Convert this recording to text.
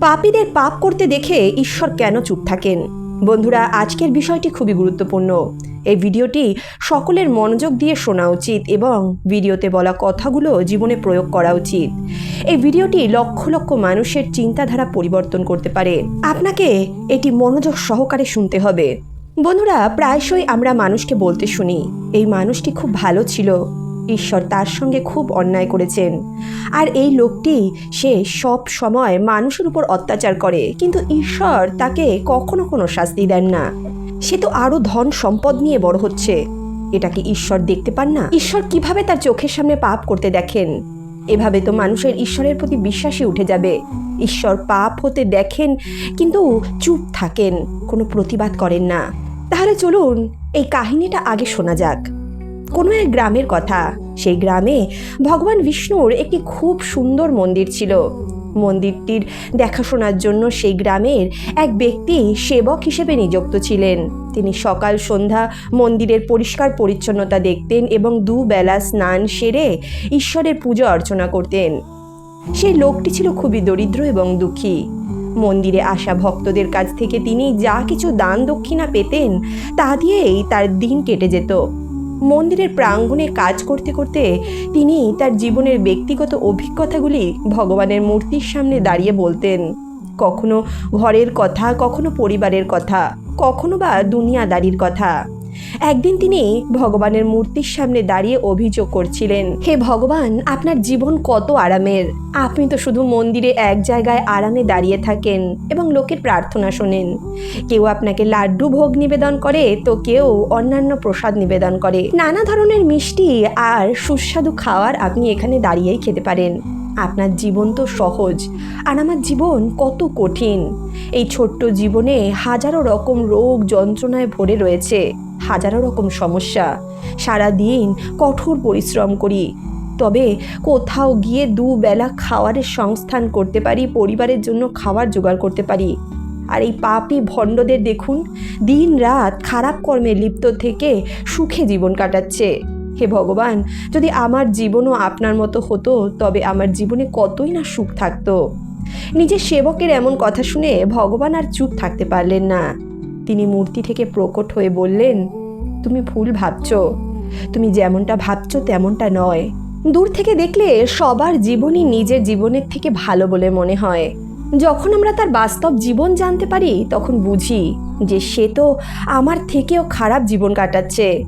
পাপীদের পাপ করতে দেখে ঈশ্বর কেন চুপ থাকেন? বন্ধুরা, আজকের বিষয়টি খুবই গুরুত্বপূর্ণ। এই ভিডিওটি সকলের মনোযোগ দিয়ে শোনা উচিত এবং ভিডিওতে বলা কথাগুলো জীবনে প্রয়োগ করা উচিত। এই ভিডিওটি লক্ষ লক্ষ মানুষের চিন্তাধারা পরিবর্তন করতে পারে। আপনাকে এটি মনোযোগ সহকারে শুনতে হবে। বন্ধুরা, প্রায়শই আমরা মানুষকে বলতে শুনি, এই মানুষটি খুব ভালো ছিল। ঈশ্বর তার সঙ্গে খুব অন্যায় করেছেন। আর এই লোকটি, সে সব সময় মানুষের উপর অত্যাচার করে, কিন্তু ঈশ্বর তাকে কখনো কোনো শাস্তি দেন না। সে তো আরও ধন সম্পদ নিয়ে বড় হচ্ছে। এটা কি ঈশ্বর দেখতে পান না? ঈশ্বর কীভাবে তার চোখের সামনে পাপ করতে দেখেন? এভাবে তো মানুষের ঈশ্বরের প্রতি বিশ্বাসই উঠে যাবে। ঈশ্বর পাপ হতে দেখেন, কিন্তু চুপ থাকেন, কোনো প্রতিবাদ করেন না। তাহলে চলুন, এই কাহিনীটা আগে শোনা যাক। কোনো এক গ্রামের কথা। সেই গ্রামে ভগবান বিষ্ণুর একটি খুব সুন্দর মন্দির ছিল। মন্দিরটির দেখাশোনার জন্য সেই গ্রামের এক ব্যক্তি সেবক হিসেবে নিযুক্ত ছিলেন। তিনি সকাল, সন্ধ্যা মন্দিরের পরিষ্কার পরিচ্ছন্নতা দেখতেন এবং দুবেলা স্নান সেরে ঈশ্বরের পূজা অর্চনা করতেন। সেই লোকটি ছিল খুবই দরিদ্র এবং দুঃখী। মন্দিরে আসা ভক্তদের কাছ থেকে তিনি যা কিছু দান দক্ষিণা পেতেন, তা দিয়েই তার দিন কেটে যেত। মন্দিরের প্রাঙ্গণে কাজ করতে করতে তিনি তার জীবনের ব্যক্তিগত অভিজ্ঞতাগুলি ভগবানের মূর্তির সামনে দাঁড়িয়ে বলতেন। কখনো ঘরের কথা, কখনো পরিবারের কথা, কখনো বা দুনিয়াদারির কথা। একদিন তিনি ভগবানের মূর্তির সামনে দাঁড়িয়ে অভিযোগ করছিলেন, হে ভগবান, আপনার জীবন কত আরামের। আপনি তো শুধু মন্দিরে এক জায়গায় আরামে দাঁড়িয়ে থাকেন এবং লোকের প্রার্থনা শোনেন। কেউ আপনাকে লাড্ডু ভোগ নিবেদন করে, তো কেউ অন্যান্য প্রসাদ নিবেদন করে। নানা ধরনের মিষ্টি আর সুস্বাদু খাওয়ার আপনি এখানে দাঁড়িয়েই খেতে পারেন। আপনার জীবন তো সহজ, আর আমার জীবন কত কঠিন। এই ছোট্ট জীবনে হাজারো রকম রোগ যন্ত্রণায় ভরে রয়েছে। হাজারো রকম সমস্যা। সারা দিন কঠোর পরিশ্রম করি। তবে কোথাও গিয়ে দুবেলা খাওয়ারের সংস্থান করতে পারি, পরিবারের জন্য খাবার জোগাড় করতে পারি। আর এই পাপি ভণ্ডদের দেখুন, দিন রাত খারাপ কর্মে লিপ্ত থেকে সুখে জীবন কাটাচ্ছে। হে ভগবান, যদি আমার জীবনও আপনার মতো হতো, তবে আমার জীবনে কতই না সুখ থাকতো। নিজের সেবকের এমন কথা শুনে ভগবান আর চুপ থাকতে পারলেন না। তিনি মূর্তি থেকে প্রকট হয়ে বললেন তুমি ভুল ভাবছ। তুমি যেমনটা ভাবছ তেমনটা নয়। দূর থেকে দেখলে সবার জীবনই নিজের জীবনের থেকে ভালো বলে মনে হয়। যখন আমরা তার বাস্তব জীবন জানতে পারি, তখন বুঝি যে সে তো আমার থেকেও খারাপ জীবন কাটাচ্ছে।